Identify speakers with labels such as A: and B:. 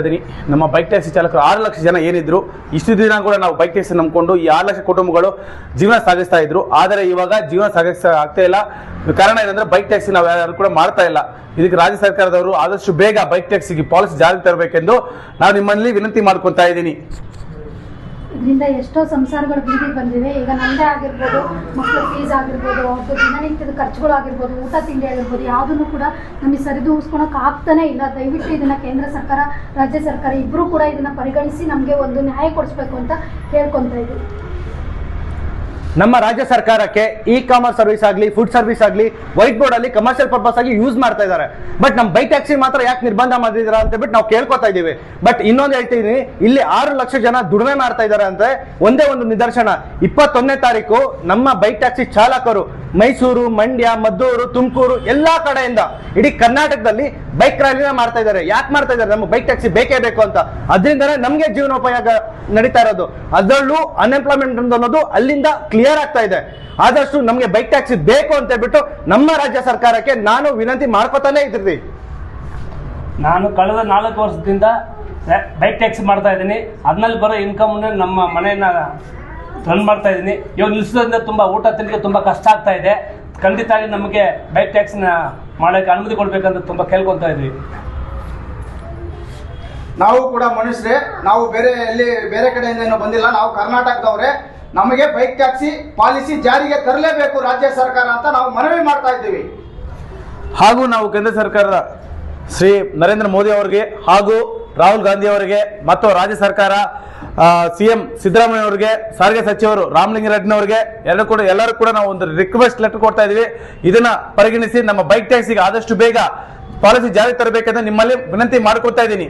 A: ಇದೀನಿ ನಮ್ಮ bike taxi ಚಾಲಕರು ಆರು ಲಕ್ಷ ಜನ ಏನಿದ್ರು, ಇಷ್ಟು ದಿನ ಕೂಡ ನಾವು ಬೈಕ್ ಟ್ಯಾಕ್ಸಿ ನಂಬಿಕೊಂಡು ಈ ಆರು ಲಕ್ಷ ಕುಟುಂಬಗಳು ಜೀವನ ಸಾಗಿಸ್ತಾ ಇದ್ರು. ಆದರೆ ಇವಾಗ ಜೀವನ ಸಾಗಿಸ್ತಾ ಆಗ್ತಾ ಇಲ್ಲ. ಕಾರಣ ಏನಂದ್ರೆ ಬೈಕ್ ಟ್ಯಾಕ್ಸಿ ನಾವು ಯಾರು ಕೂಡ ಮಾಡ್ತಾ ಇಲ್ಲ. ಇದಕ್ಕೆ ರಾಜ್ಯ ಸರ್ಕಾರದವರು ಆದಷ್ಟು ಬೇಗ ಬೈಕ್ ಟ್ಯಾಕ್ಸಿಗೆ ಪಾಲಿಸಿ ಜಾರಿಗೆ ತರಬೇಕೆಂದು ನಾನು ನಿಮ್ಮಲ್ಲಿ ವಿನಂತಿ ಮಾಡ್ಕೊತಾ ಇದ್ದೀನಿ.
B: ಇದರಿಂದ ಎಷ್ಟೋ ಸಂಸಾರಗಳು ಬೀದಿಗೆ ಬಂದಿವೆ. ಈಗ ನಮ್ಮದೇ ಆಗಿರ್ಬೋದು ಮಕ್ಕಳ ಫೀಸ್ ಆಗಿರ್ಬೋದು ಅವ್ರದ್ದು ದಿನನಿತ್ಯದ ಖರ್ಚುಗಳು ಆಗಿರ್ಬೋದು, ಊಟ, ತಿಂಡಿ ಆಗಿರ್ಬೋದು, ಯಾವುದನ್ನು ಕೂಡ ನಮಗೆ ಸರಿದೂಗಿಸ್ಕೊಳಕ್ ಆಗ್ತಾನೆ ಇಲ್ಲ. ದಯವಿಟ್ಟು ಇದನ್ನ ಕೇಂದ್ರ ಸರ್ಕಾರ, ರಾಜ್ಯ ಸರ್ಕಾರ ಇಬ್ಬರೂ ಕೂಡ ಇದನ್ನ ಪರಿಗಣಿಸಿ ನಮಗೆ ಒಂದು ನ್ಯಾಯ ಕೊಡಿಸ್ಬೇಕು ಅಂತ ಹೇಳ್ಕೊತಾ ಇದ್ದೀವಿ.
C: ನಮ್ಮ ರಾಜ್ಯ ಸರ್ಕಾರಕ್ಕೆ ಇ ಕಾಮರ್ಸ್ ಸರ್ವಿಸ್ ಆಗಲಿ ಫುಡ್ ಸರ್ವಿಸ್ ಆಗಲಿ ವೈಟ್ ಬೋರ್ಡ್ ಅಲ್ಲಿ ಕಮರ್ಷಿಯಲ್ ಪರ್ಪಸ್ ಆಗಿ ಯೂಸ್ ಮಾಡ್ತಾ ಇದ್ದಾರೆ. ಬಟ್ ನಮ್ಮ ಬೈಕ್ ಟ್ಯಾಕ್ಸಿ ಮಾತ್ರ ಯಾಕೆ ನಿರ್ಬಂಧ ಮಾಡಿದ್ದೀರಾ ಅಂತ ಬಿಟ್ಟು ನಾವು ಕೇಳ್ಕೊತಾ ಇದ್ದೀವಿ. ಬಟ್ ಇನ್ನೊಂದು ಹೇಳ್ತೀನಿ, ಇಲ್ಲಿ ಆರು ಲಕ್ಷ ಜನ ದುಡಿಮೆ ಮಾಡ್ತಾ ಇದ್ದಾರೆ ಅಂದ್ರೆ ಒಂದೇ ಒಂದು ನಿದರ್ಶನ. ಇಪ್ಪತ್ತೊಂದನೇ ತಾರೀಕು ನಮ್ಮ ಬೈಕ್ ಟ್ಯಾಕ್ಸಿ ಚಾಲಕರು ಮೈಸೂರು, ಮಂಡ್ಯ, ಮದ್ದೂರು, ತುಮಕೂರು ಎಲ್ಲಾ ಕಡೆಯಿಂದ ಇಡೀ ಕರ್ನಾಟಕದಲ್ಲಿ ಬೈಕ್ ರ್ಯಾಲಿನ ಮಾಡ್ತಾ ಇದ್ದಾರೆ. ಯಾಕೆ ಮಾಡ್ತಾ ಇದ್ದಾರೆ? ನಮ್ಗೆ ಬೈಕ್ ಟ್ಯಾಕ್ಸಿ ಬೇಕೇ ಬೇಕು ಅಂತ. ಅದರಿಂದನೇ ನಮಗೆ ಜೀವನೋಪಯೋಗ ನಡೀತಾ ಇರೋದು. ಅದರಲ್ಲೂ ಅನ್ಎಂಪ್ಲಾಯ್ಮೆಂಟ್ ಅನ್ನೋದು ಅಲ್ಲಿಂದ ಕ್ಲಿಯರ್ ಆಗ್ತಾ ಇದೆ. ಆದಷ್ಟು ನಮಗೆ ಬೈಕ್ ಟ್ಯಾಕ್ಸಿ ಬೇಕು ಅಂತ ಹೇಳ್ಬಿಟ್ಟು ನಮ್ಮ ರಾಜ್ಯ ಸರ್ಕಾರಕ್ಕೆ ನಾನು ವಿನಂತಿ ಮಾಡ್ಕೊತಾನೆ ಇದ್ರಿ
D: ನಾನು ಕಳೆದ ನಾಲ್ಕು ವರ್ಷದಿಂದ ಬೈಕ್ ಟ್ಯಾಕ್ಸಿ ಮಾಡ್ತಾ ಇದ್ದೀನಿ. ಅದ್ನಲ್ಲಿ ಬರೋ ಇನ್ಕಮ್ ನಮ್ಮ ಮನೆಯನ್ನ ರನ್ ಮಾಡ್ತಾ ಇದ್ದೀನಿ. ಇವಾಗ ನಿಲ್ಸೋದ್ರಿಂದ ತುಂಬ ಊಟ ತಿನ್ನಲಿಕ್ಕೆ ತುಂಬ ಕಷ್ಟ ಆಗ್ತಾ ಇದೆ. ಖಂಡಿತವಾಗಿ ನಮಗೆ ಬೈಕ್ ಟ್ಯಾಕ್ಸಿನ ಮಾಡೋಕ್ಕೆ ಅನುಮತಿ ಕೊಡಬೇಕಂತ ತುಂಬ ಕೇಳ್ಕೊತಾ ಇದ್ವಿ.
E: ನಾವು ಕೂಡ ಮನುಷ್ಯರೇ ನಾವು ಬೇರೆ ಎಲ್ಲಿ ಬೇರೆ ಕಡೆಯಿಂದ ಏನೋ ಬಂದಿಲ್ಲ. ನಾವು ಕರ್ನಾಟಕದವ್ರೆ. ನಮಗೆ ಬೈಕ್ ಟ್ಯಾಕ್ಸಿ ಪಾಲಿಸಿ ಜಾರಿಗೆ ತರಲೇಬೇಕು ರಾಜ್ಯ ಸರ್ಕಾರ ಅಂತ ನಾವು ಮನವಿ ಮಾಡ್ತಾ ಇದ್ದೀವಿ.
A: ಹಾಗೂ ನಾವು ಕೇಂದ್ರ ಸರ್ಕಾರದ ಶ್ರೀ ನರೇಂದ್ರ ಮೋದಿ ಅವರಿಗೆ ಹಾಗೂ ರಾಹುಲ್ ಗಾಂಧಿ ಅವರಿಗೆ ಮತ್ತು ರಾಜ್ಯ ಸರ್ಕಾರ ಸಿ ಎಂ ಸಿದ್ದರಾಮಯ್ಯ ಅವರಿಗೆ, ಸಾರಿಗೆ ಸಚಿವರು ರಾಮಲಿಂಗರೆಡ್ಡಿನವರಿಗೆ ಎಲ್ಲರೂ ಕೂಡ ಎಲ್ಲರೂ ಕೂಡ ನಾವು ಒಂದು ರಿಕ್ವೆಸ್ಟ್ ಲೆಟರ್ ಕೊಡ್ತಾ ಇದೀವಿ. ಇದನ್ನ ಪರಿಗಣಿಸಿ ನಮ್ಮ ಬೈಕ್ ಟ್ಯಾಕ್ಸಿಗೆ ಆದಷ್ಟು ಬೇಗ ಪಾಲಿಸಿ ಜಾರಿ ತರಬೇಕಂತ ನಿಮ್ಮಲ್ಲಿ ವಿನಂತಿ ಮಾಡ್ಕೊತಾ ಇದ್ದೀನಿ.